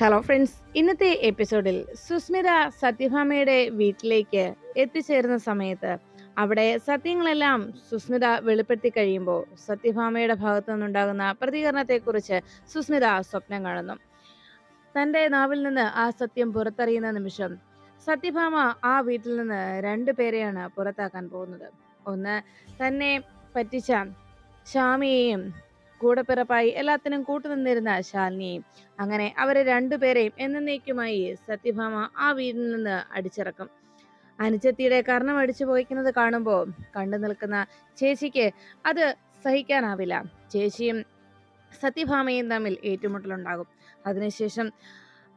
Hello friends ഇന്നത്തെ എപ്പിസോഡിൽ സുസ്മിത സത്യഭാമയുടെ വീട്ടിലേക്ക് എത്തിച്ചേരുന്ന സമയത്ത് അവിടെ സത്യങ്ങളെല്ലാം സുസ്മിത വെളിപ്പെടുത്തി കഴിയുമ്പോൾ സത്യഭാമയുടെ ഭാഗത്തു നിന്നുണ്ടാകുന്ന പ്രതികരണത്തെക്കുറിച്ച് സുസ്മിത സ്വപ്നം കാണുന്നു. തന്റെ നാവിൽ നിന്ന് ആ സത്യം പുറത്തറിയുന്ന നിമിഷം സത്യഭാമ ആ വീട്ടിൽ നിന്ന് രണ്ടു പേരെയാണ് പുറത്താക്കാൻ പോകുന്നത്. ഒന്ന് തന്നെ പറ്റിച്ച ഷാമിയെയും കൂടപ്പിറപ്പായി എല്ലാത്തിനും കൂട്ടുനിന്നിരുന്ന ശാലിനിയെയും അങ്ങനെ അവരെ രണ്ടുപേരെയും എന്നേക്കുമായി സത്യഭാമ ആ വീട്ടിൽ നിന്ന് അടിച്ചിറക്കും. അനുജത്തിയുടെ കർണം അടിച്ചു പോയിക്കുന്നത് കാണുമ്പോൾ കണ്ടു നിൽക്കുന്ന ചേച്ചിക്ക് അത് സഹിക്കാനാവില്ല. ചേച്ചിയും സത്യഭാമയും തമ്മിൽ ഏറ്റുമുട്ടലുണ്ടാകും. അതിനുശേഷം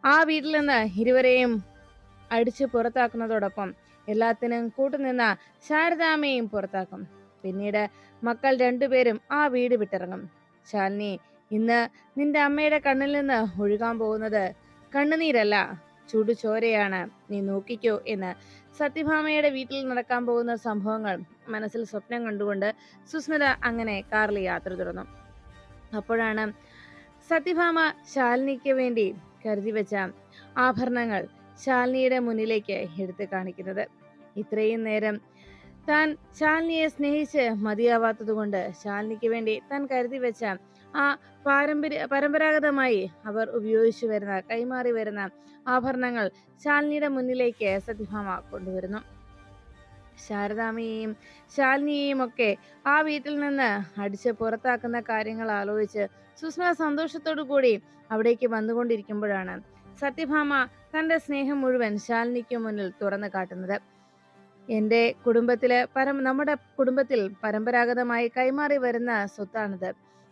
ആ വീട്ടിൽ നിന്ന് ഇരുവരെയും അടിച്ചു പുറത്താക്കുന്നതോടൊപ്പം എല്ലാത്തിനും കൂട്ടുനിന്ന ശാരദാമയും പുറത്താക്കും. പിന്നീട് മക്കൾ രണ്ടുപേരും ആ വീട് വിട്ടിറങ്ങും. ശാലിനി ഇന്ന് നിന്റെ അമ്മയുടെ കണ്ണിൽ നിന്ന് ഒഴുകാൻ പോകുന്നത് കണ്ണുനീരല്ല ചുടുചോരയാണ് നീ നോക്കിക്കോ എന്ന് സത്യഭാമയുടെ വീട്ടിൽ നടക്കാൻ പോകുന്ന സംഭവങ്ങൾ മനസ്സിൽ സ്വപ്നം കണ്ടുകൊണ്ട് സുസ്മിത അങ്ങനെ കാറിൽ യാത്ര തുടർന്നു. അപ്പോഴാണ് സത്യഭാമ ശാലിനിക്ക് വേണ്ടി കരുതി വെച്ച ആഭരണങ്ങൾ ശാലിനിയുടെ മുന്നിലേക്ക് എടുത്തു കാണിക്കുന്നത്. ഇത്രയും നേരം താൻ ശാലിനിയെ സ്നേഹിച്ച് മതിയാവാത്തതുകൊണ്ട് ശാലിനിക്ക് വേണ്ടി താൻ കരുതി വെച്ച ആ പാരമ്പര്യ പരമ്പരാഗതമായി അവർ ഉപയോഗിച്ചു വരുന്ന കൈമാറി വരുന്ന ആഭരണങ്ങൾ ശാലിനിയുടെ മുന്നിലേക്ക് സത്യഭാമ കൊണ്ടുവരുന്നു. ശാരദാമയെയും ശാലിനിയെയും ഒക്കെ ആ വീട്ടിൽ നിന്ന് അടിച്ച് പുറത്താക്കുന്ന കാര്യങ്ങൾ ആലോചിച്ച് സുസ്മ സന്തോഷത്തോടു കൂടി അവിടേക്ക് വന്നുകൊണ്ടിരിക്കുമ്പോഴാണ് സത്യഭാമ തന്റെ സ്നേഹം മുഴുവൻ ശാലിനിക്ക് മുന്നിൽ തുറന്നു കാട്ടുന്നത്. എന്റെ കുടുംബത്തിലെ പരം നമ്മുടെ കുടുംബത്തിൽ പരമ്പരാഗതമായി കൈമാറി വരുന്ന സ്വത്താണിത്.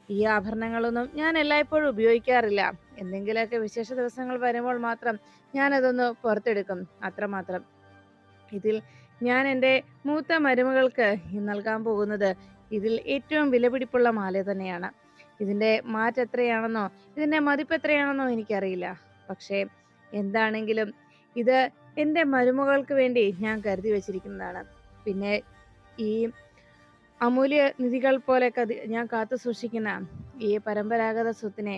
ഈ ആഭരണങ്ങളൊന്നും ഞാൻ എല്ലായ്പ്പോഴും ഉപയോഗിക്കാറില്ല. എന്തെങ്കിലുമൊക്കെ വിശേഷ ദിവസങ്ങൾ വരുമ്പോൾ മാത്രം ഞാനതൊന്ന് പുറത്തെടുക്കും. അത്രമാത്രം. ഇതിൽ ഞാൻ എന്റെ മൂത്ത മരുമകൾക്ക് നൽകാൻ പോകുന്നത് ഇതിൽ ഏറ്റവും വിലപിടിപ്പുള്ള മാല തന്നെയാണ്. ഇതിന്റെ മാറ്റ് എത്രയാണെന്നോ ഇതിന്റെ മതിപ്പ് എത്രയാണെന്നോ എനിക്കറിയില്ല. പക്ഷേ എന്താണെങ്കിലും ഇത് എന്റെ മരുമകൾക്ക് വേണ്ടി ഞാൻ കരുതി വച്ചിരിക്കുന്നതാണ്. പിന്നെ ഈ അമൂല്യ നിധികൾ പോലെ ഞാൻ കാത്തു സൂക്ഷിക്കുന്ന ഈ പരമ്പരാഗത സ്വത്തിനെ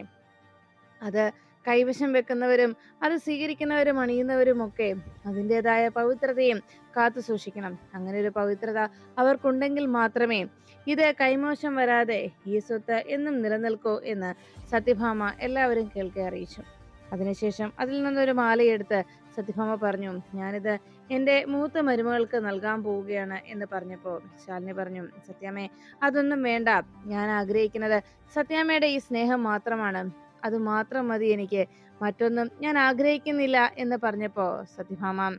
അത് കൈവശം വെക്കുന്നവരും അത് സ്വീകരിക്കുന്നവരും അണിയുന്നവരും ഒക്കെ അതിന്റെതായ പവിത്രതയും കാത്തു സൂക്ഷിക്കണം. അങ്ങനെ ഒരു പവിത്രത അവർക്കുണ്ടെങ്കിൽ മാത്രമേ ഇത് കൈമോശം വരാതെ ഈ സ്വത്ത് എന്നും നിലനിൽക്കൂ എന്ന് സത്യഭാമ എല്ലാവരും കേൾക്കെ അറിയിച്ചു. അതിനുശേഷം അതിൽ നിന്നൊരു മാലയെടുത്ത് സത്യഭാമ പറഞ്ഞു ഞാനിത് എന്റെ മൂത്ത മരുമകൾക്ക് നൽകാൻ പോവുകയാണ് എന്ന് പറഞ്ഞപ്പോൾ ശാലിനി പറഞ്ഞു സത്യാമ്മേ അതൊന്നും വേണ്ട. ഞാൻ ആഗ്രഹിക്കുന്നത് സത്യാമ്മയുടെ ഈ സ്നേഹം മാത്രമാണ്. അത് മാത്രം മതി എനിക്ക്. മറ്റൊന്നും ഞാൻ ആഗ്രഹിക്കുന്നില്ല എന്ന് പറഞ്ഞപ്പോൾ സത്യഭാമ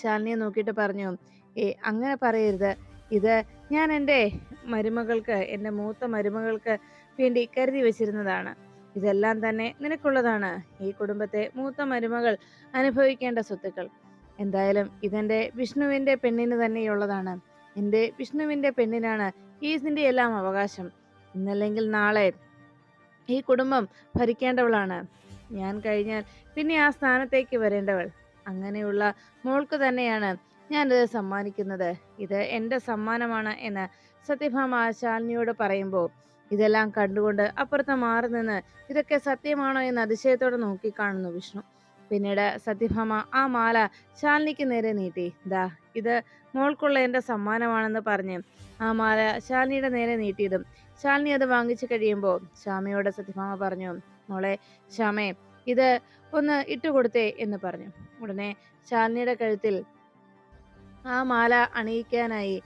ശാലിനിയെ നോക്കിയിട്ട് പറഞ്ഞു ഏ അങ്ങനെ പറയരുത്. ഇത് ഞാൻ എന്റെ മരുമകൾക്ക് എന്റെ മൂത്ത മരുമകൾക്ക് വേണ്ടി കരുതി വെച്ചിരുന്നതാണ്. ഇതെല്ലാം തന്നെ നിനക്കുള്ളതാണ്. ഈ കുടുംബത്തെ മൂത്ത മരുമകൾ അനുഭവിക്കേണ്ട സ്വത്തുക്കൾ. എന്തായാലും ഇതെന്റെ വിഷ്ണുവിന്റെ പെണ്ണിന് തന്നെയുള്ളതാണ്. എന്റെ വിഷ്ണുവിന്റെ പെണ്ണിനാണ് ഈ എല്ലാം അവകാശം. ഇന്നല്ലെങ്കിൽ നാളെ ഈ കുടുംബം ഭരിക്കേണ്ടവളാണ്. ഞാൻ കഴിഞ്ഞാൽ പിന്നെ ആ സ്ഥാനത്തേക്ക് വരേണ്ടവൾ. അങ്ങനെയുള്ള മോൾക്ക് തന്നെയാണ് ഞാനിത് സമ്മാനിക്കുന്നത്. ഇത് എന്റെ സമ്മാനമാണ് എന്ന് സത്യഭാമ ശാലിനിയോട് പറയുമ്പോൾ ഇതെല്ലാം കണ്ടുകൊണ്ട് അപ്പുറത്ത് മാറി നിന്ന് ഇതൊക്കെ സത്യമാണോ എന്ന് അതിശയത്തോടെ നോക്കിക്കാണുന്നു വിഷ്ണു. പിന്നീട് സത്യഭാമ ആ മാല ശാലിനിക്ക് നേരെ നീട്ടി. ദാ ഇത് മോൾക്കുള്ള എന്റെ സമ്മാനമാണെന്ന് പറഞ്ഞ് ആ മാല ശാലിനിയുടെ നേരെ നീട്ടിയതും ശാലിനി അത് വാങ്ങിച്ചു കഴിയുമ്പോൾ ശ്യാമയോട് സത്യഭാമ പറഞ്ഞു മോളെ ശ്യാമേ ഇത് ഒന്ന് ഇട്ടുകൊടുത്തേ എന്ന് പറഞ്ഞു. ഉടനെ ശാലിനിയുടെ കഴുത്തിൽ ആ മാല അണിയിക്കാനായി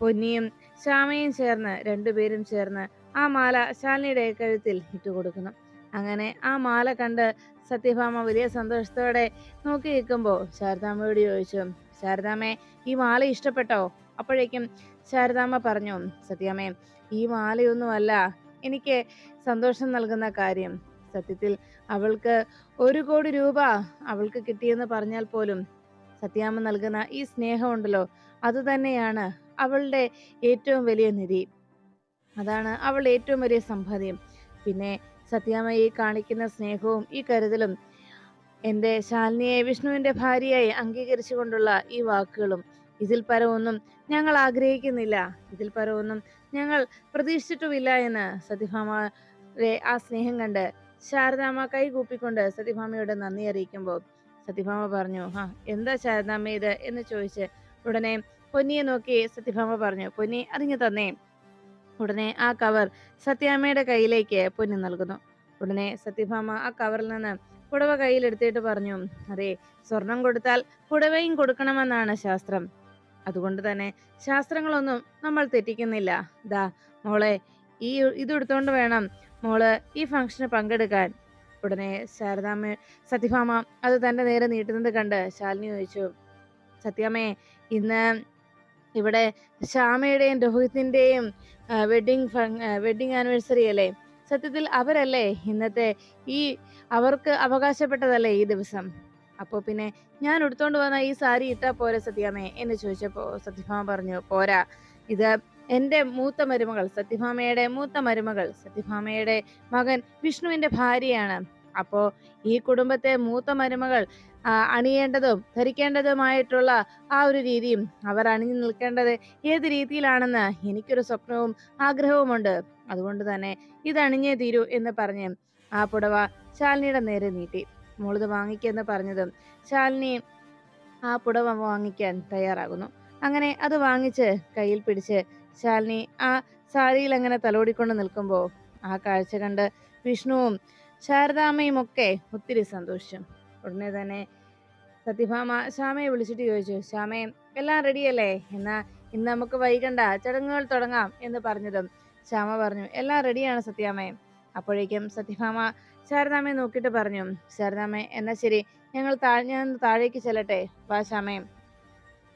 പൊന്നിയും ശ്യാമയും ചേർന്ന് രണ്ടുപേരും ചേർന്ന് ആ മാല ശാലിനിയുടെ കഴുത്തിൽ ഇട്ട് കൊടുക്കണം അങ്ങനെ ആ മാല കണ്ട് സത്യഭാമ വലിയ സന്തോഷത്തോടെ നോക്കി നിൽക്കുമ്പോൾ ശാരദാമ്മയോട് ചോദിച്ചു ശാരദാമ്മേ ഈ മാല ഇഷ്ടപ്പെട്ടോ? അപ്പോഴേക്കും ശാരദാമ്മ പറഞ്ഞു സത്യാമ്മേ ഈ മാലയൊന്നുമല്ല എനിക്ക് സന്തോഷം നൽകുന്ന കാര്യം. സത്യത്തിൽ അവൾക്ക് ഒരു കോടി രൂപ അവൾക്ക് കിട്ടിയെന്ന് പറഞ്ഞാൽ പോലും സത്യാമ്മ നൽകുന്ന ഈ സ്നേഹമുണ്ടല്ലോ അതുതന്നെയാണ് അവളുടെ ഏറ്റവും വലിയ നിധി. അതാണ് അവൾ ഏറ്റവും വലിയ സമ്പാദ്യം. പിന്നെ സത്യാമ്മയെ കാണിക്കുന്ന സ്നേഹവും ഈ കരുതലും എന്റെ ശാലിനിയെ വിഷ്ണുവിന്റെ ഭാര്യയായി അംഗീകരിച്ചുകൊണ്ടുള്ള ഈ വാക്കുകളും ഇതിൽ പരമൊന്നും ഞങ്ങൾ ആഗ്രഹിക്കുന്നില്ല. ഇതിൽ പരമൊന്നും ഞങ്ങൾ പ്രതീക്ഷിച്ചിട്ടുമില്ല എന്ന് സത്യഭാമയുടെ ആ സ്നേഹം കണ്ട് ശാരദാമ്മ കൈ കൂപ്പിക്കൊണ്ട് സത്യഭാമയോട് നന്ദി അറിയിക്കുമ്പോൾ സത്യഭാമ പറഞ്ഞു ഹാ എന്താ ശാരദാമ്മ ഇത്? എന്ന് ചോദിച്ച് ഉടനെ പൊന്നിയെ നോക്കി സത്യഭാമ പറഞ്ഞു പൊന്നി അറിഞ്ഞു തന്നേ ഉടനെ ആ കവർ സത്യാമ്മയുടെ കയ്യിലേക്ക് പൊന്നി നൽകുന്നു. ഉടനെ സത്യഭാമ ആ കവറിൽ നിന്ന് പുടവ കയ്യിലെടുത്തിട്ട് പറഞ്ഞു അതെ സ്വർണം കൊടുത്താൽ പുടവയും കൊടുക്കണമെന്നാണ് ശാസ്ത്രം. അതുകൊണ്ട് തന്നെ ശാസ്ത്രങ്ങളൊന്നും നമ്മൾ തെറ്റിക്കുന്നില്ല. ദാ മോളെ ഈ ഇതെടുത്തോണ്ട് വേണം മോൾ ഈ ഫംഗ്ഷന് പങ്കെടുക്കാൻ. ഉടനെ ശാരദാമ്മ സത്യഭാമ അത് തന്റെ നേരെ നീട്ടുന്നത് കണ്ട് ശാലിനി ചോദിച്ചു സത്യാമ്മേ ഇന്ന് ഇവിടെ ശ്യാമയുടെയും രോഹിത്തിന്റെയും വെഡിങ് വെഡിങ് ആനിവേഴ്സറി അല്ലേ? സത്യത്തിൽ അവരല്ലേ ഇന്നത്തെ ഈ അവർക്ക് അവകാശപ്പെട്ടതല്ലേ ഈ ദിവസം? അപ്പോൾ പിന്നെ ഞാൻ എടുത്തോണ്ട് വന്ന ഈ സാരി ഇട്ടാ പോരെ സത്യാമേ എന്ന് ചോദിച്ചപ്പോൾ സത്യഭാമ പറഞ്ഞു പോരാ. ഇത് എന്റെ മൂത്ത മരുമകൾ സത്യഭാമയുടെ മൂത്ത മരുമകൾ സത്യഭാമയുടെ മകൻ വിഷ്ണുവിന്റെ ഭാര്യയാണ്. അപ്പോ ഈ കുടുംബത്തെ മൂത്ത മരുമകൾ അണിയേണ്ടതും ധരിക്കേണ്ടതുമായിട്ടുള്ള ആ ഒരു രീതിയും അവർ അണിഞ്ഞു നിൽക്കേണ്ടത് ഏത് രീതിയിലാണെന്ന് എനിക്കൊരു സ്വപ്നവും ആഗ്രഹവുമുണ്ട്. അതുകൊണ്ട് തന്നെ ഇത് അണിഞ്ഞേ തീരൂ എന്ന് പറഞ്ഞ് ആ പുടവ ശാലിനിയുടെ നേരെ നീട്ടി. മോളിത് വാങ്ങിക്കെന്ന് പറഞ്ഞതും ശാലിനി ആ പുടവ വാങ്ങിക്കാൻ തയ്യാറാകുന്നു. അങ്ങനെ അത് വാങ്ങിച്ച് കയ്യിൽ പിടിച്ച് ശാലിനി ആ സാരിയിൽ അങ്ങനെ തലോടിക്കൊണ്ട് നിൽക്കുമ്പോൾ ആ കാഴ്ച കണ്ട് വിഷ്ണുവും ശാരദാമ്മയും ഒക്കെ ഒത്തിരി സന്തോഷം. ഉടനെ തന്നെ സത്യഭാമ ശ്യാമയെ വിളിച്ചിട്ട് ചോദിച്ചു ശ്യാമേ എല്ലാം റെഡിയല്ലേ എന്നാ ഇന്ന് നമുക്ക് വൈകണ്ട ചടങ്ങുകൾ തുടങ്ങാം എന്ന് പറഞ്ഞതും ശ്യാമ പറഞ്ഞു എല്ലാം റെഡിയാണ് സത്യാമ്മേ. അപ്പോഴേക്കും സത്യഭാമ ശാരദാമ്മയെ നോക്കിയിട്ട് പറഞ്ഞു ശാരദാമ്മേ എന്നാ ശരി ഞങ്ങൾ ഞാൻ താഴേക്ക് ചെല്ലട്ടെ. വാ ശ്യാമേ.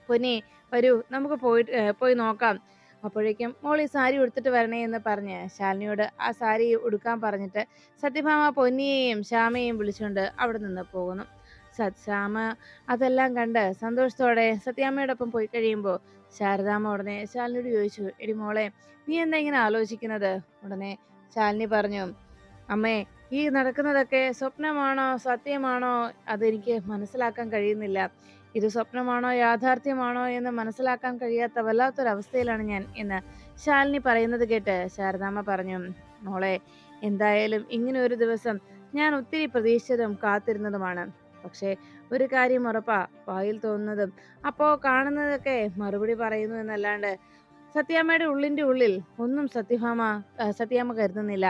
പൊന്നി വരൂ നമുക്ക് പോയിട്ട് പോയി നോക്കാം. അപ്പോഴേക്കും മോൾ ഈ സാരി ഉടുത്തിട്ട് വരണേ എന്ന് പറഞ്ഞ് ശാലിനിയോട് ആ സാരി ഉടുക്കാൻ പറഞ്ഞിട്ട് സത്യഭാമ പൊന്നിയെയും ശ്യാമയെയും വിളിച്ചുകൊണ്ട് അവിടെ നിന്ന് പോകുന്നു. ശ്യാമ അതെല്ലാം കണ്ട് സന്തോഷത്തോടെ സത്യാമ്മയോടൊപ്പം പോയി കഴിയുമ്പോൾ ശാരദാമ്മ ഉടനെ ശാലിനിയോട് ചോദിച്ചു എടി മോളെ നീ എന്താ ഇങ്ങനെ ആലോചിക്കുന്നത്? ഉടനെ ശാലിനി പറഞ്ഞു അമ്മേ ഈ നടക്കുന്നതൊക്കെ സ്വപ്നമാണോ സത്യമാണോ അതെനിക്ക് മനസ്സിലാക്കാൻ കഴിയുന്നില്ല. ഇത് സ്വപ്നമാണോ യാഥാർത്ഥ്യമാണോ എന്ന് മനസ്സിലാക്കാൻ കഴിയാത്ത വല്ലാത്തൊരവസ്ഥയിലാണ് ഞാൻ എന്ന് ശാലിനി പറയുന്നത് കേട്ട് ശാരദാമ്മ പറഞ്ഞു മോളെ എന്തായാലും ഇങ്ങനെ ഒരു ദിവസം ഞാൻ ഒത്തിരി പ്രതീക്ഷിച്ചതും കാത്തിരുന്നതുമാണ്. പക്ഷേ ഒരു കാര്യം ഉറപ്പാ വായിൽ തോന്നുന്നതും അപ്പോൾ കാണുന്നതൊക്കെ മറുപടി പറയുന്നു എന്നല്ലാണ്ട് സത്യാമ്മയുടെ ഉള്ളിന്റെ ഉള്ളിൽ ഒന്നും സത്യഭാമ സത്യാമ്മ കരുതുന്നില്ല.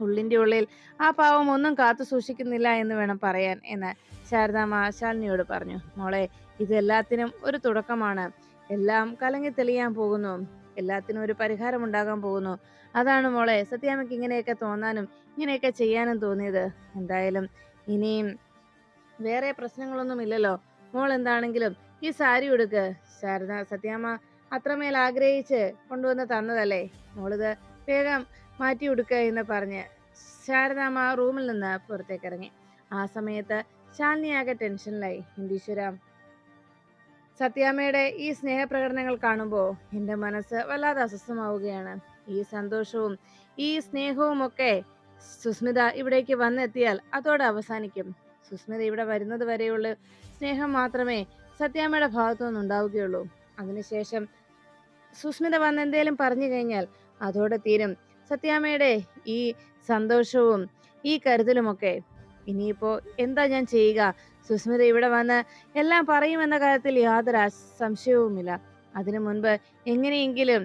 ഉള്ളിന്റെ ഉള്ളിൽ ആ പാവം ഒന്നും കാത്തു സൂക്ഷിക്കുന്നില്ല എന്ന് വേണം പറയാൻ എന്ന് ശാരദാമ്മ ശാലിനിയോട് പറഞ്ഞു മോളെ ഇതെല്ലാത്തിനും ഒരു തുടക്കമാണ്. എല്ലാം കലങ്ങി തെളിയാൻ പോകുന്നു. എല്ലാത്തിനും ഒരു പരിഹാരം ഉണ്ടാകാൻ പോകുന്നു. അതാണ് മോളെ സത്യാമയ്ക്ക് ഇങ്ങനെയൊക്കെ തോന്നാനും ഇങ്ങനെയൊക്കെ ചെയ്യാനും തോന്നിയത്. എന്തായാലും ഇനിയും വേറെ പ്രശ്നങ്ങളൊന്നും ഇല്ലല്ലോ. മോൾ എന്താണെങ്കിലും ഈ സാരി ഉടുക്ക്. ശാരദ സത്യാമ്മ അത്രമേൽ ആഗ്രഹിച്ച് കൊണ്ടുവന്ന് തന്നതല്ലേ? മോളിത് വേഗം മാറ്റി ഉടുക്കുക എന്ന് പറഞ്ഞ് ശാരദാമ്മ റൂമിൽ നിന്ന് പുറത്തേക്കിറങ്ങി ആ സമയത്ത് ശാലിനിയാകെ ടെൻഷനിലായി. ഹിന്ദീശ്വര സത്യാമ്മയുടെ ഈ സ്നേഹപ്രകടനങ്ങൾ കാണുമ്പോൾ എന്റെ മനസ്സ് വല്ലാതെ അസ്വസ്ഥമാവുകയാണ്. ഈ സന്തോഷവും ഈ സ്നേഹവും ഒക്കെ സുസ്മിത ഇവിടേക്ക് വന്നെത്തിയാൽ അതോടെ അവസാനിക്കും. സുസ്മിത ഇവിടെ വരുന്നത് വരെയുള്ള സ്നേഹം മാത്രമേ സത്യാമ്മയുടെ ഭാഗത്തു നിന്നുണ്ടാവുകയുള്ളൂ. അതിനുശേഷം സുസ്മിത വന്നെന്തേലും പറഞ്ഞു കഴിഞ്ഞാൽ അതോടെ തീരും. സത്യാമ്മയുടെ ഈ സന്തോഷവും ഈ കരുതലുമൊക്കെ ഇനിയിപ്പോ എന്താ ഞാൻ ചെയ്യുക? സുസ്മിത ഇവിടെ വന്ന് എല്ലാം പറയുമെന്ന കാര്യത്തിൽ യാതൊരു സംശയവുമില്ല. അതിനു മുൻപ് എങ്ങനെയെങ്കിലും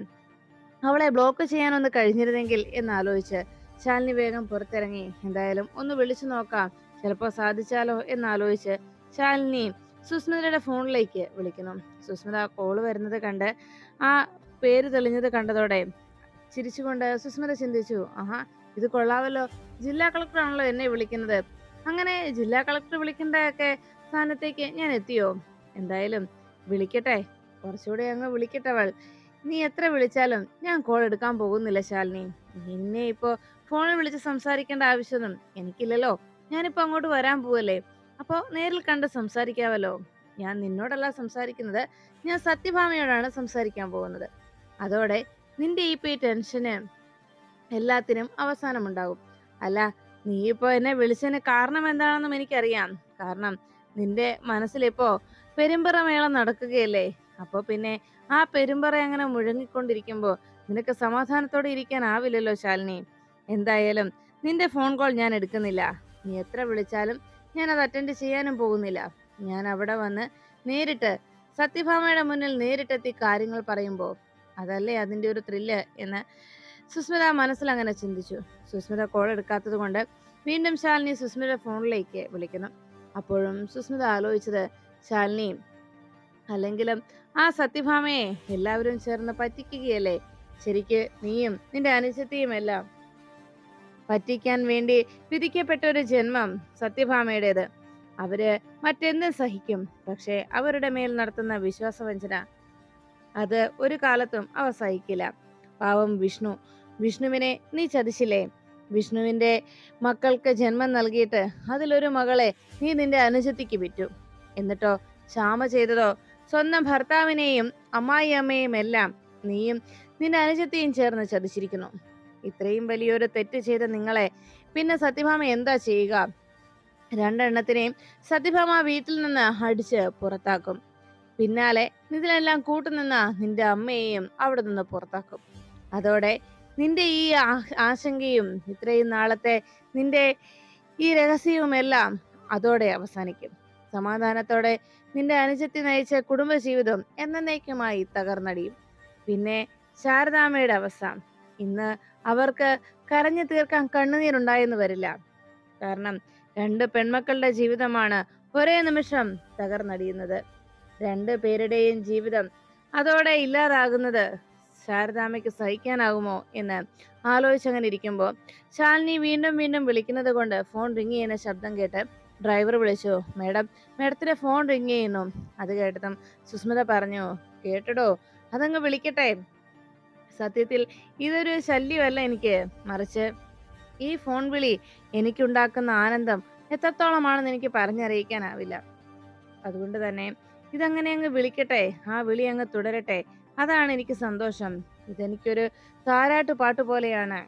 അവളെ ബ്ലോക്ക് ചെയ്യാനൊന്ന് കഴിഞ്ഞിരുന്നെങ്കിൽ എന്നാലോചിച്ച് ശാലിനി വേഗം പുറത്തിറങ്ങി. എന്തായാലും ഒന്ന് വിളിച്ചു നോക്കാം. ചിലപ്പോൾ സാധിച്ചാലോ എന്നാലോചിച്ച് ശാലിനി സുസ്മിതയുടെ ഫോണിലേക്ക് വിളിക്കുന്നു. സുസ്മിത കോൾ വരുന്നത് കണ്ട് ആ പേര് തെളിഞ്ഞത് കണ്ടതോടെ ചിരിച്ചുകൊണ്ട് സുസ്മിത ചിന്തിച്ചു ആഹാ ഇത് കൊള്ളാവല്ലോ ജില്ലാ കളക്ടറാണല്ലോ എന്നെ വിളിക്കുന്നത്. അങ്ങനെ ജില്ലാ കളക്ടർ വിളിക്കേണ്ടതൊക്കെ സ്ഥാനത്തേക്ക് ഞാൻ എത്തിയോ? എന്തായാലും വിളിക്കട്ടെ. കുറച്ചുകൂടെ അങ്ങ് വിളിക്കട്ടവൾ നീ എത്ര വിളിച്ചാലും ഞാൻ കോൾ എടുക്കാൻ പോകുന്നില്ല ശാലിനി. നിന്നെ ഇപ്പോൾ ഫോണിൽ വിളിച്ച് സംസാരിക്കേണ്ട ആവശ്യമൊന്നും എനിക്കില്ലല്ലോ. ഞാനിപ്പോൾ അങ്ങോട്ട് വരാൻ പോവല്ലേ. അപ്പോൾ നേരിൽ കണ്ട് സംസാരിക്കാമല്ലോ ഞാൻ നിന്നോടല്ല സംസാരിക്കുന്നത്. ഞാൻ സത്യഭാമയോടാണ് സംസാരിക്കാൻ പോകുന്നത്. അതോടെ നിന്റെ ഈ പേ ടെൻഷന് എല്ലാത്തിനും അവസാനമുണ്ടാകും. അല്ല നീ ഇപ്പോ എന്നെ വിളിച്ചതിന് കാരണം എന്താണെന്നും എനിക്കറിയാം. കാരണം നിന്റെ മനസ്സിലിപ്പോ പെരുമ്പറ മേളം നടക്കുകയല്ലേ? അപ്പൊ പിന്നെ ആ പെരുമ്പറ അങ്ങനെ മുഴങ്ങിക്കൊണ്ടിരിക്കുമ്പോ നിനക്ക് സമാധാനത്തോടെ ഇരിക്കാൻ ആവില്ലല്ലോ ശാലിനി. എന്തായാലും നിന്റെ ഫോൺ കോൾ ഞാൻ എടുക്കുന്നില്ല. നീ എത്ര വിളിച്ചാലും ഞാൻ അത് അറ്റൻഡ് ചെയ്യാനും പോകുന്നില്ല. ഞാൻ അവിടെ വന്ന് നേരിട്ട് സത്യഭാമയുടെ മുന്നിൽ നേരിട്ടെത്തി കാര്യങ്ങൾ പറയുമ്പോൾ അതല്ലേ അതിന്റെ ഒരു ത്രില്ല് എന്ന് സുസ്മിത മനസ്സിൽ അങ്ങനെ ചിന്തിച്ചു. സുസ്മിത കോൾ എടുക്കാത്തത് കൊണ്ട് വീണ്ടും ശാലിനി സുസ്മിത ഫോണിലേക്ക് വിളിക്കുന്നു. അപ്പോഴും സുസ്മിത ആലോചിച്ചത് ശാലിനി അല്ലെങ്കിലും ആ സത്യഭാമയെ എല്ലാവരും ചേർന്ന് പറ്റിക്കുകയല്ലേ? ശരിക്ക് നീയും നിന്റെ അനുജത്തിയും എല്ലാം പറ്റിക്കാൻ വേണ്ടി വിധിക്കപ്പെട്ട ഒരു ജന്മം സത്യഭാമയുടേത്. അവർ മറ്റെന്തും സഹിക്കും പക്ഷേ അവരുടെ മേൽ നടത്തുന്ന വിശ്വാസവഞ്ചന അത് ഒരു കാലത്തും അവ സഹിക്കില്ല. പാവം വിഷ്ണു വിഷ്ണുവിനെ നീ ചതിച്ചില്ലേ? വിഷ്ണുവിന്റെ മക്കൾക്ക് ജന്മം നൽകിയിട്ട് അതിലൊരു മകളെ നീ നിന്റെ അനുജത്തിക്ക് വിറ്റു. എന്നിട്ടോ ക്ഷാമ ചെയ്തതോ? സ്വന്തം ഭർത്താവിനെയും അമ്മായിയമ്മയും എല്ലാം നീയും നിന്റെ അനുജത്തെയും ചേർന്ന് ചതിച്ചിരിക്കുന്നു. ഇത്രയും വലിയൊരു തെറ്റ് ചെയ്ത നിങ്ങളെ പിന്നെ സത്യഭാമ എന്താ ചെയ്യുക? രണ്ടെണ്ണത്തിനെയും സത്യഭാമ വീട്ടിൽ നിന്ന് അടിച്ച് പുറത്താക്കും. പിന്നാലെ ഇതിലെല്ലാം കൂട്ടുനിന്ന നിന്റെ അമ്മയെയും അവിടെ നിന്ന് പുറത്താക്കും. അതോടെ നിന്റെ ഈ ആശങ്കയും ഇത്രയും നാളത്തെ നിന്റെ ഈ രഹസ്യവും എല്ലാം അതോടെ അവസാനിക്കും. സമാധാനത്തോടെ നിന്റെ അനുജത്തി നയിച്ച കുടുംബജീവിതം എന്നേക്കുമായി തകർന്നടിയും. പിന്നെ ശാരദാമ്മയുടെ അവസ്ഥ. ഇന്ന് അവർക്ക് കരഞ്ഞു തീർക്കാൻ കണ്ണുനീരുണ്ടായെന്ന് വരില്ല. കാരണം രണ്ട് പെൺമക്കളുടെ ജീവിതമാണ് ഒരേ നിമിഷം തകർന്നടിയുന്നത്. രണ്ട് പേരുടെയും ജീവിതം അതോടെ ഇല്ലാതാകുന്നത് ശാരദാമ്മയ്ക്ക് സഹിക്കാനാകുമോ എന്ന് ആലോചിച്ചങ്ങനെ ഇരിക്കുമ്പോൾ ശാലിനി വീണ്ടും വീണ്ടും വിളിക്കുന്നത് കൊണ്ട് ഫോൺ റിങ് ചെയ്യുന്ന ശബ്ദം കേട്ട് ഡ്രൈവർ വിളിച്ചു മേഡം മേഡത്തിന്റെ ഫോൺ റിങ് ചെയ്യുന്നു. അത് കേട്ടതും സുസ്മിത പറഞ്ഞു കേട്ടടോ അതങ്ങ് വിളിക്കട്ടെ. സത്യത്തിൽ ഇതൊരു ശല്യമല്ല എനിക്ക് മറിച്ച് ഈ ഫോൺ വിളി എനിക്കുണ്ടാക്കുന്ന ആനന്ദം എത്രത്തോളമാണെന്ന് എനിക്ക് പറഞ്ഞറിയിക്കാനാവില്ല. അതുകൊണ്ട് തന്നെ ഇതങ്ങനെ അങ്ങ് വിളിക്കട്ടെ ആ വിളി അങ്ങ് തുടരട്ടെ അതാണ് എനിക്ക് സന്തോഷം. ഇതെനിക്കൊരു താരാട്ട് പാട്ട് പോലെയാണ്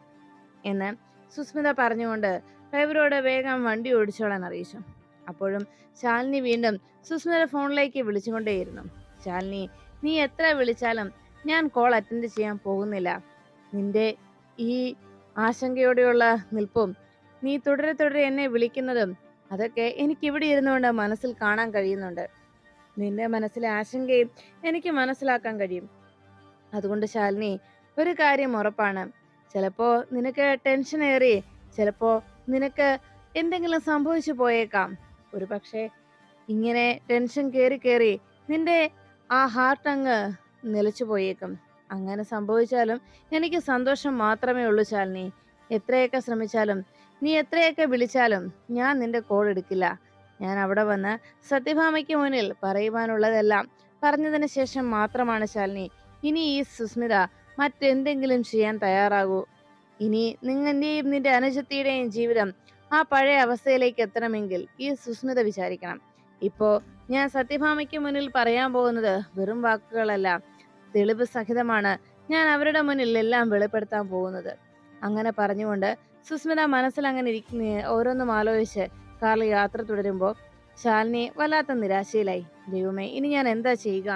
എന്ന് സുസ്മിത പറഞ്ഞുകൊണ്ട് ഡ്രൈവറോട് വേഗം വണ്ടി ഓടിച്ചോളാൻ അറിയിച്ചു. അപ്പോഴും ശാലിനി വീണ്ടും സുസ്മിത ഫോണിലേക്ക് വിളിച്ചുകൊണ്ടേയിരുന്നു. ശാലിനി നീ എത്ര വിളിച്ചാലും ഞാൻ കോൾ അറ്റൻഡ് ചെയ്യാൻ പോകുന്നില്ല. നിന്റെ ഈ ആശങ്കയോടെയുള്ള നിൽപ്പും നീ തുടരെ തുടരെ എന്നെ വിളിക്കുന്നതും അതൊക്കെ എനിക്ക് ഇവിടെ ഇരുന്നുകൊണ്ട് മനസ്സിൽ കാണാൻ കഴിയുന്നുണ്ട്. നിന്റെ മനസ്സിലെ ആശങ്കയും എനിക്ക് മനസ്സിലാക്കാൻ കഴിയും. അതുകൊണ്ട് ശാലിനി ഒരു കാര്യം ഉറപ്പാണ്. ചിലപ്പോ നിനക്ക് ടെൻഷൻ ഏറി ചിലപ്പോ നിനക്ക് എന്തെങ്കിലും സംഭവിച്ചു പോയേക്കാം. ഒരു പക്ഷേ ഇങ്ങനെ ടെൻഷൻ കയറി കയറി നിന്റെ ആ ഹാർട്ട് അങ്ങ് നിലച്ചു പോയേക്കും. അങ്ങനെ സംഭവിച്ചാലും എനിക്ക് സന്തോഷം മാത്രമേ ഉള്ളൂ ശാലിനി. എത്രയൊക്കെ ശ്രമിച്ചാലും നീ എത്രയൊക്കെ വിളിച്ചാലും ഞാൻ നിന്റെ കോൾ എടുക്കില്ല. ഞാൻ അവിടെ വന്ന് സത്യഭാമയ്ക്ക് മുന്നിൽ പറയുവാനുള്ളതെല്ലാം പറഞ്ഞതിന് ശേഷം മാത്രമാണ് ശാലിനി ഇനി ഈ സുസ്മിത മറ്റെന്തെങ്കിലും ചെയ്യാൻ തയ്യാറാകൂ. ഇനി നിങ്ങന്റെയും നിന്റെ അനുജത്തിയുടെയും ജീവിതം ആ പഴയ അവസ്ഥയിലേക്ക് എത്തണമെങ്കിൽ ഈ സുസ്മിത വിചാരിക്കണം. ഇപ്പോ ഞാൻ സത്യഭാമയ്ക്ക് മുന്നിൽ പറയാൻ പോകുന്നത് വെറും വാക്കുകളല്ല. തെളിവ് സഹിതമാണ് ഞാൻ അവരുടെ മുന്നിൽ എല്ലാം വെളിപ്പെടുത്താൻ പോകുന്നത്. അങ്ങനെ പറഞ്ഞുകൊണ്ട് സുസ്മിത മനസ്സിൽ അങ്ങനെ ഇരിക്കുന്ന ഓരോന്നും ആലോചിച്ച് കാറിൽ യാത്ര തുടരുമ്പോൾ ശാലിനി വല്ലാത്ത നിരാശയിലായി. ദൈവമേ ഇനി ഞാൻ എന്താ ചെയ്യുക?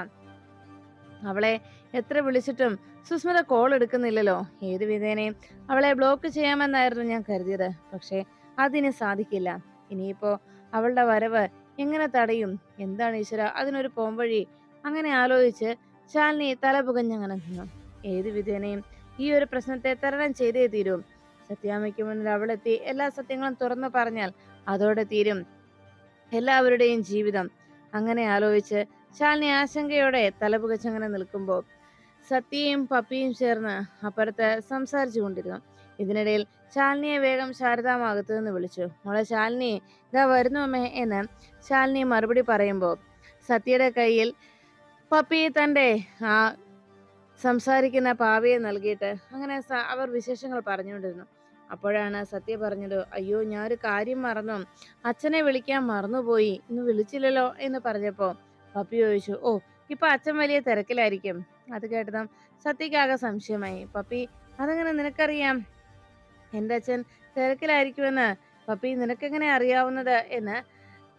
അവളെ എത്ര വിളിച്ചിട്ടും സുസ്മിത കോൾ എടുക്കുന്നില്ലല്ലോ. ഏത് വിധേനയും അവളെ ബ്ലോക്ക് ചെയ്യാമെന്നായിരുന്നു ഞാൻ കരുതിയത്. പക്ഷേ അതിന് സാധിക്കില്ല. ഇനിയിപ്പോ അവളുടെ വരവ് എങ്ങനെ തടയും? എന്താണ് ഈശ്വര? അതിനൊരു പോംവഴി? അങ്ങനെ ആലോചിച്ച് ശാലിനി തല പുകഞ്ഞങ്ങനെ നിന്നു. ഏത് വിധേനയും ഈ ഒരു പ്രശ്നത്തെ തരണം ചെയ്തേ തീരും. സത്യാമയ്ക്ക് മുന്നിൽ അവളെത്തി എല്ലാ സത്യങ്ങളും തുറന്നു പറഞ്ഞാൽ അതോടെ തീരും എല്ലാവരുടെയും ജീവിതം. അങ്ങനെ ആലോചിച്ച് ശാലിനി ആശങ്കയോടെ തലപുകച്ചങ്ങനെ നിൽക്കുമ്പോൾ സത്യയും പപ്പിയും ചേർന്ന് അപ്പുറത്ത് സംസാരിച്ചു കൊണ്ടിരുന്നു ഇതിനിടയിൽ ശാലിനിയെ വേഗം ശാരദാമാകത്ത് നിന്ന് വിളിച്ചു. മോളെ ശാലിനി ഇതാ വരുന്നു അമ്മേ എന്ന് ശാലിനി മറുപടി പറയുമ്പോൾ സത്യയുടെ കയ്യിൽ പപ്പി തന്റെ ആ സംസാരിക്കുന്ന പാവയെ നൽകിയിട്ട് അങ്ങനെ അവർ വിശേഷങ്ങൾ പറഞ്ഞുകൊണ്ടിരുന്നു. അപ്പോഴാണ് സത്യ പറഞ്ഞത് അയ്യോ ഞാൻ ഒരു കാര്യം മറന്നു. അച്ഛനെ വിളിക്കാൻ മറന്നുപോയി. ഇന്ന് വിളിച്ചില്ലല്ലോ എന്ന് പറഞ്ഞപ്പോൾ പപ്പി ചോദിച്ചു ഓ ഇപ്പൊ അച്ഛൻ വലിയ തിരക്കിലായിരിക്കും. അത് കേട്ടതും സത്യക്കാകെ സംശയമായി. പപ്പി അതെങ്ങനെ നിനക്കറിയാം? എന്റെ അച്ഛൻ തിരക്കിലായിരിക്കുമെന്ന്. പപ്പി നിനക്കെങ്ങനെ അറിയാവുന്നത് എന്ന്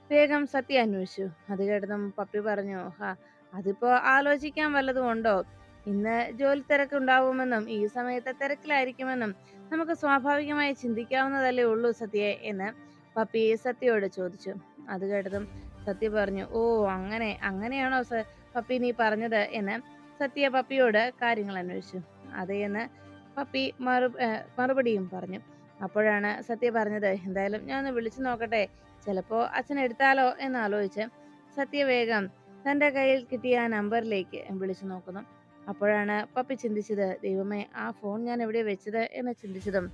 വേഗം സത്യ അന്വേഷിച്ചു. അത് കേട്ടതും പപ്പി പറഞ്ഞു ഹാ അതിപ്പോ ആലോചിക്കാൻ വല്ലതും ഉണ്ടോ? ഇന്ന് ജോലി തിരക്കുണ്ടാവുമെന്നും ഈ സമയത്ത് തിരക്കിലായിരിക്കുമെന്നും നമുക്ക് സ്വാഭാവികമായി ചിന്തിക്കാവുന്നതല്ലേ ഉള്ളൂ സത്യയെ എന്ന് പപ്പി സത്യയോട് ചോദിച്ചു. അത് കേട്ടതും സത്യ പറഞ്ഞു ഓ അങ്ങനെ അങ്ങനെയാണോ പപ്പി നീ പറഞ്ഞത് എന്ന് സത്യ പപ്പിയോട് കാര്യങ്ങൾ അന്വേഷിച്ചു. അതേന്ന് പപ്പി മറു മറുപടിയും പറഞ്ഞു. അപ്പോഴാണ് സത്യ പറഞ്ഞത് എന്തായാലും ഞാൻ ഒന്ന് വിളിച്ചു നോക്കട്ടെ ചിലപ്പോ അച്ഛൻ എടുത്താലോ എന്ന് ആലോചിച്ച് സത്യ വേഗം തന്റെ കയ്യിൽ കിട്ടിയ നമ്പറിലേക്ക് വിളിച്ചു നോക്കുന്നു. അപ്പോഴാണ് പപ്പി ചിന്തിച്ചത് ദൈവമേ ആ ഫോൺ ഞാൻ എവിടെ വെച്ചത് എന്ന് ചിന്തിച്ചതും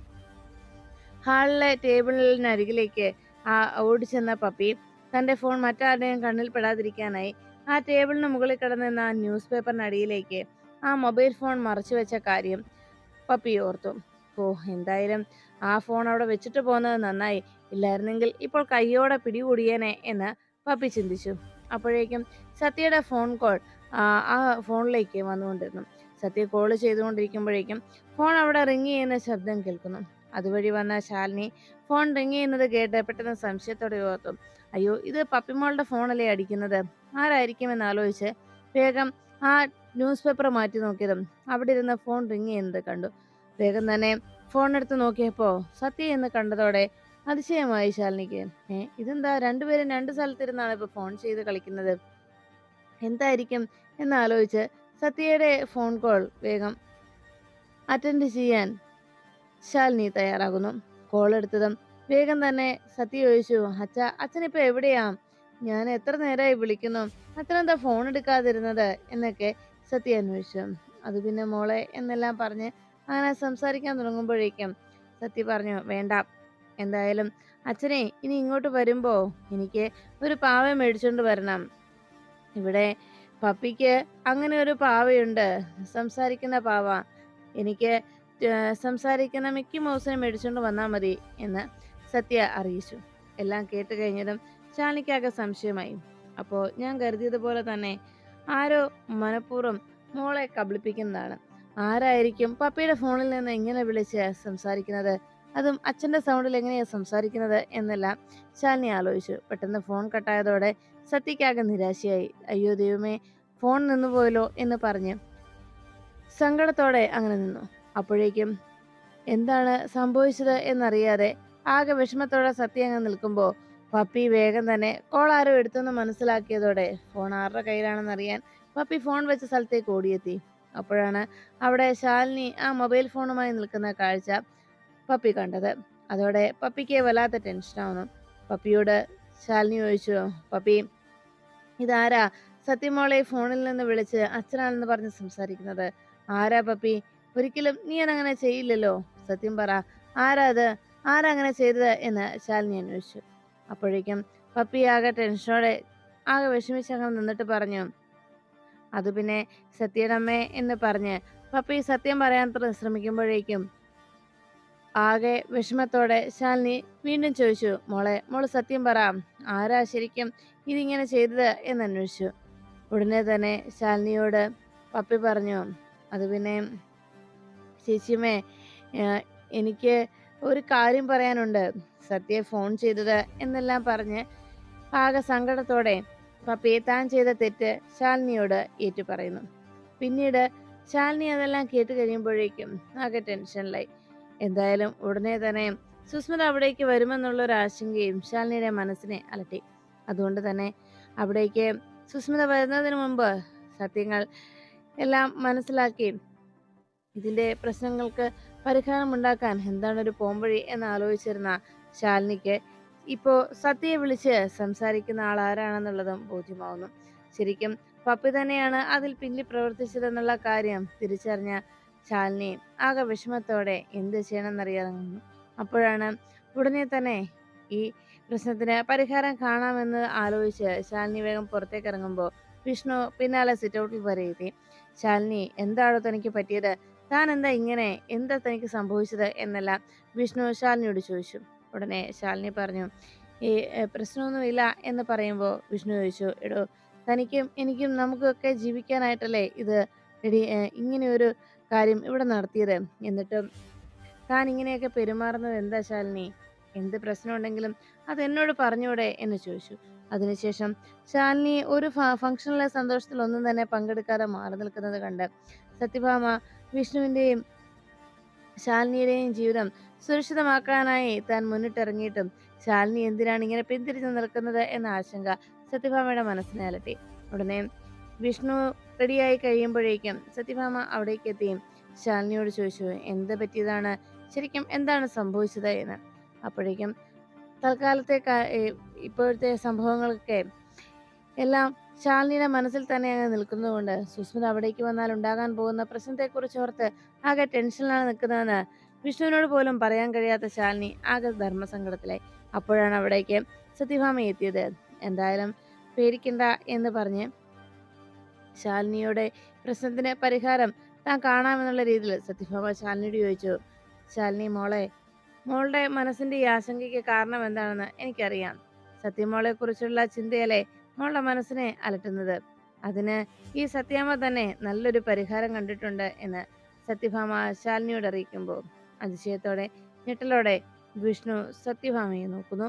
ഹാളിലെ ടേബിളിനരികിലേക്ക് ആ ഓടിച്ചെന്ന പപ്പി തന്റെ ഫോൺ മറ്റാരുടെയും കണ്ണിൽ പെടാതിരിക്കാനായി ആ ടേബിളിന് മുകളിൽ കിടന്നിരുന്ന ആ ന്യൂസ് പേപ്പറിനടിയിലേക്ക് ആ മൊബൈൽ ഫോൺ മറച്ചു വെച്ച കാര്യം പപ്പി ഓർത്തു. ഓ എന്തായാലും ആ ഫോൺ അവിടെ വെച്ചിട്ട് പോകുന്നത് നന്നായി. ഇല്ലായിരുന്നെങ്കിൽ ഇപ്പോൾ കയ്യോടെ പിടികൂടിയേനെ എന്ന് പപ്പി ചിന്തിച്ചു. അപ്പോഴേക്കും സത്യയുടെ ഫോൺ കോൾ ആ ഫോണിലേക്ക് വന്നുകൊണ്ടിരുന്നു. സത്യ കോൾ ചെയ്തുകൊണ്ടിരിക്കുമ്പോഴേക്കും ഫോൺ അവിടെ റിങ് ചെയ്യുന്ന ശബ്ദം കേൾക്കുന്നു. അതുവഴി വന്ന ശാലിനി ഫോൺ റിങ് ചെയ്യുന്നത് കേട്ട് പെട്ടെന്ന് സംശയത്തോടെ ഓർത്തു. അയ്യോ ഇത് പപ്പിമോളുടെ ഫോണല്ലേ അടിക്കുന്നത്? ആരായിരിക്കുമെന്ന് ആലോചിച്ച് വേഗം ആ ന്യൂസ് പേപ്പർ മാറ്റി നോക്കിയതും അവിടെ ഇരുന്ന് ഫോൺ റിങ് ചെയ്യുന്നത് കണ്ടു. വേഗം തന്നെ ഫോൺ എടുത്ത് നോക്കിയപ്പോൾ സത്യ എന്ന് കണ്ടതോടെ അതിശയമായി ശാലിനിക്ക്. ഏ ഇതെന്താ? രണ്ടുപേരും രണ്ട് സ്ഥലത്തിരുന്നാണ് ഇപ്പൊ ഫോൺ ചെയ്ത് കളിക്കുന്നത്? എന്തായിരിക്കും? എന്നാലോചിച്ച് സത്യയുടെ ഫോൺ കോൾ വേഗം അറ്റൻഡ് ചെയ്യാൻ ശാലിനി തയ്യാറാകുന്നു. കോൾ എടുത്തതും വേഗം തന്നെ സത്യ ചോദിച്ചു അച്ഛ അച്ഛനിപ്പോ എവിടെയാ? ഞാൻ എത്ര നേരമായി വിളിക്കുന്നു? അച്ഛനെന്താ ഫോൺ എടുക്കാതിരുന്നത്? എന്നൊക്കെ സത്യ അന്വേഷിച്ചു. അത് പിന്നെ മോളെ എന്നെല്ലാം പറഞ്ഞ് അങ്ങനെ സംസാരിക്കാൻ തുടങ്ങുമ്പോഴേക്കും സത്യ പറഞ്ഞു വേണ്ട എന്തായാലും അച്ഛനെ ഇനി ഇങ്ങോട്ട് വരുമ്പോ എനിക്ക് ഒരു പാവ മേടിച്ചോണ്ട് വരണം. ഇവിടെ പപ്പിക്ക് അങ്ങനെ ഒരു പാവയുണ്ട്. സംസാരിക്കുന്ന പാവ. എനിക്ക് സംസാരിക്കുന്ന മിക്കി മൗസിനെ മേടിച്ചോണ്ട് വന്നാൽ മതി എന്ന് സത്യ അറിയിച്ചു. എല്ലാം കേട്ട് കഴിഞ്ഞതും ചാണിക്കാകെ സംശയമായി. അപ്പോൾ ഞാൻ കരുതിയതുപോലെ തന്നെ ആരോ മനഃപൂർവം മോളെ കബളിപ്പിക്കുന്നതാണ്. ആരായിരിക്കും പപ്പയുടെ ഫോണിൽ നിന്ന് എങ്ങനെ വിളിച്ച് സംസാരിക്കുന്നത്? അതും അച്ഛന്റെ സൗണ്ടിൽ എങ്ങനെയാ സംസാരിക്കുന്നത് എന്നെല്ലാം ശാലിനി ആലോചിച്ചു. പെട്ടെന്ന് ഫോൺ കട്ടായതോടെ സത്യക്കാകെ നിരാശയായി. അയ്യോ ദൈവമേ ഫോൺ നിന്നുപോയല്ലോ എന്ന് പറഞ്ഞ് സങ്കടത്തോടെ അങ്ങനെ നിന്നു. അപ്പോഴേക്കും എന്താണ് സംഭവിച്ചത് എന്നറിയാതെ ആകെ വിഷമത്തോടെ സത്യ അങ്ങ് നിൽക്കുമ്പോൾ പപ്പി വേഗം തന്നെ കോൾ ആരോ എടുത്തെന്ന് മനസ്സിലാക്കിയതോടെ ഫോൺ ആരുടെ കയ്യിലാണെന്നറിയാൻ പപ്പി ഫോൺ വെച്ച സ്ഥലത്തേക്ക് ഓടിയെത്തി. അപ്പോഴാണ് അവിടെ ശാലിനി ആ മൊബൈൽ ഫോണുമായി നിൽക്കുന്ന കാഴ്ച പപ്പി കണ്ടത്. അതോടെ പപ്പിക്ക് വല്ലാത്ത ടെൻഷനാവുന്നു പപ്പിയോട് ശാലിനി ചോദിച്ചു പപ്പി ഇതാരാ സത്യമോളെ ഫോണിൽ നിന്ന് വിളിച്ച് അച്ഛനാണെന്ന് പറഞ്ഞ് സംസാരിക്കുന്നത്? ആരാ പപ്പി? ഒരിക്കലും നീ അങ്ങനെ ചെയ്യില്ലല്ലോ. സത്യം പറ. ആരാ അത്? ആരാ അങ്ങനെ ചെയ്തത് എന്ന് ശാലിനി അന്വേഷിച്ചു. അപ്പോഴേക്കും പപ്പി ആകെ ടെൻഷനോടെ ആകെ വിഷമിച്ചങ്ങനെ നിന്നിട്ട് പറഞ്ഞു അത് പിന്നെ സത്യനമ്മേ എന്ന് പറഞ്ഞ് പപ്പി സത്യം പറയാൻ ശ്രമിക്കുമ്പോഴേക്കും ആകെ വിഷമത്തോടെ ശാലിനി വീണ്ടും ചോദിച്ചു മോളെ മോൾ സത്യം പറ ആരാ ശരിക്കും ഇതിങ്ങനെ ചെയ്തത്? എന്ന് അന്വേഷിച്ചു. ഉടനെ തന്നെ ശാലിനിയോട് പപ്പി പറഞ്ഞു അത് പിന്നെ ചേച്ചിയമ്മേ എനിക്ക് ഒരു കാര്യം പറയാനുണ്ട്. സത്യെ ഫോൺ ചെയ്തത് എന്നെല്ലാം പറഞ്ഞ് ആകെ സങ്കടത്തോടെ പപ്പയെ താൻ ചെയ്ത തെറ്റ് ശാലിനിയോട് ഏറ്റു പറയുന്നു പിന്നീട് ശാലിനി അതെല്ലാം കേട്ട് കഴിയുമ്പോഴേക്കും ആകെ ടെൻഷനിലായി. എന്തായാലും ഉടനെ തന്നെ സുസ്മിത അവിടേക്ക് വരുമെന്നുള്ള ഒരു ആശങ്കയും ശാലിനിയുടെ മനസ്സിനെ അലട്ടി. അതുകൊണ്ട് തന്നെ അവിടേക്ക് സുസ്മിത വരുന്നതിന് മുമ്പ് സത്യങ്ങൾ എല്ലാം മനസ്സിലാക്കി ഇതിന്റെ പ്രശ്നങ്ങൾക്ക് പരിഹാരം ഉണ്ടാക്കാൻ എന്താണ് ഒരു പോംവഴി എന്ന് ആലോചിച്ചിരുന്ന ശാലിനിക്ക് ഇപ്പോ സത്യയെ വിളിച്ച് സംസാരിക്കുന്ന ആൾ ആരാണെന്നുള്ളതും ബോധ്യമാവുന്നു. ശരിക്കും പപ്പി തന്നെയാണ് അതിൽ പിന്നിൽ പ്രവർത്തിച്ചതെന്നുള്ള കാര്യം തിരിച്ചറിഞ്ഞ ശാലിനി ആകെ വിഷമത്തോടെ എന്ത് ചെയ്യണമെന്നറിയാറുന്നു അപ്പോഴാണ് ഉടനെ തന്നെ ഈ പ്രശ്നത്തിന് പരിഹാരം കാണാമെന്ന് ആലോചിച്ച് ശാലിനി വേഗം പുറത്തേക്ക് ഇറങ്ങുമ്പോൾ വിഷ്ണു പിന്നാലെ സിറ്റൗട്ടിൽ വരെ എത്തി. ശാലിനി എന്താണോ തനിക്ക് പറ്റിയത്? താൻ എന്താ ഇങ്ങനെ? എന്താ തനിക്ക് സംഭവിച്ചത് എന്നെല്ലാം വിഷ്ണു ശാലിനിയോട് ചോദിച്ചു. ഉടനെ ശാലിനി പറഞ്ഞു ഈ പ്രശ്നമൊന്നുമില്ല എന്ന് പറയുമ്പോൾ വിഷ്ണു ചോദിച്ചു എടോ തനിക്കും എനിക്കും നമുക്കൊക്കെ ജീവിക്കാനായിട്ടല്ലേ ഇത്? എടി ഇങ്ങനെയൊരു കാര്യം ഇവിടെ നടത്തിയത്? എന്നിട്ടും താൻ ഇങ്ങനെയൊക്കെ പെരുമാറുന്നത് എന്താ ശാലിനി? എന്ത് പ്രശ്നമുണ്ടെങ്കിലും അത് എന്നോട് പറഞ്ഞൂടെ? എന്ന് ചോദിച്ചു. അതിനുശേഷം ശാലിനി ഒരു ഫ- ഫംഗ്ഷനിലെ സന്തോഷത്തിൽ ഒന്നും തന്നെ പങ്കെടുക്കാതെ മാറി നിൽക്കുന്നത് കണ്ട് സത്യഭാമ വിഷ്ണുവിന്റെയും ശാലിനിയുടെയും ജീവിതം സുരക്ഷിതമാക്കാനായി താൻ മുന്നിട്ടിറങ്ങിയിട്ടും ശാലിനി എന്തിനാണ് ഇങ്ങനെ പിന്തിരിഞ്ഞു നിൽക്കുന്നത് എന്ന ആശങ്ക സത്യഭാമയുടെ മനസ്സിനെ അലട്ടി. ഉടനെ വിഷ്ണു റെഡിയായി കഴിയുമ്പോഴേക്കും സത്യഭാമ അവിടേക്ക് എത്തി. ശാലിനിയോട് ചോദിച്ചു എന്ത് പറ്റിയതാണ്? ശരിക്കും എന്താണ് സംഭവിച്ചത്? എന്ന്. അപ്പോഴേക്കും തൽക്കാലത്തെ ഇപ്പോഴത്തെ സംഭവങ്ങളൊക്കെ എല്ലാം ശാലിനിയുടെ മനസ്സിൽ തന്നെ അങ്ങ് നിൽക്കുന്നതുകൊണ്ട് സുസ്മിത അവിടേക്ക് വന്നാൽ ഉണ്ടാകാൻ പോകുന്ന പ്രശ്നത്തെക്കുറിച്ച് ഓർത്ത് ആകെ ടെൻഷനിലാണ് നിൽക്കുന്നതെന്ന് വിഷ്ണുവിനോട് പോലും പറയാൻ കഴിയാത്ത ശാലിനി ആകെ ധർമ്മസങ്കടത്തിലായി. അപ്പോഴാണ് അവിടേക്ക് സത്യഭാമ എത്തിയത്. എന്തായാലും പേടിക്കണ്ട എന്ന് പറഞ്ഞ് ശാലിനിയുടെ പ്രശ്നത്തിന് പരിഹാരം താൻ കാണാമെന്നുള്ള രീതിയിൽ സത്യഭാമ ശാലിനിയോട് ചോദിച്ചു ശാലിനി മോളെ മോളുടെ മനസ്സിന്റെ ഈ ആശങ്കയ്ക്ക് കാരണം എന്താണെന്ന് എനിക്കറിയാം. സത്യമോളെ കുറിച്ചുള്ള ചിന്തയല്ലേ മോളുടെ മനസ്സിനെ അലട്ടുന്നത്. അതിന് ഈ സത്യാമ്മ തന്നെ നല്ലൊരു പരിഹാരം കണ്ടിട്ടുണ്ട് എന്ന് സത്യഭാമ ശാലിനിയോട് അറിയിക്കുമ്പോൾ അതിശയത്തോടെ ഞെട്ടലോടെ വിഷ്ണു സത്യഭാമയെ നോക്കുന്നു.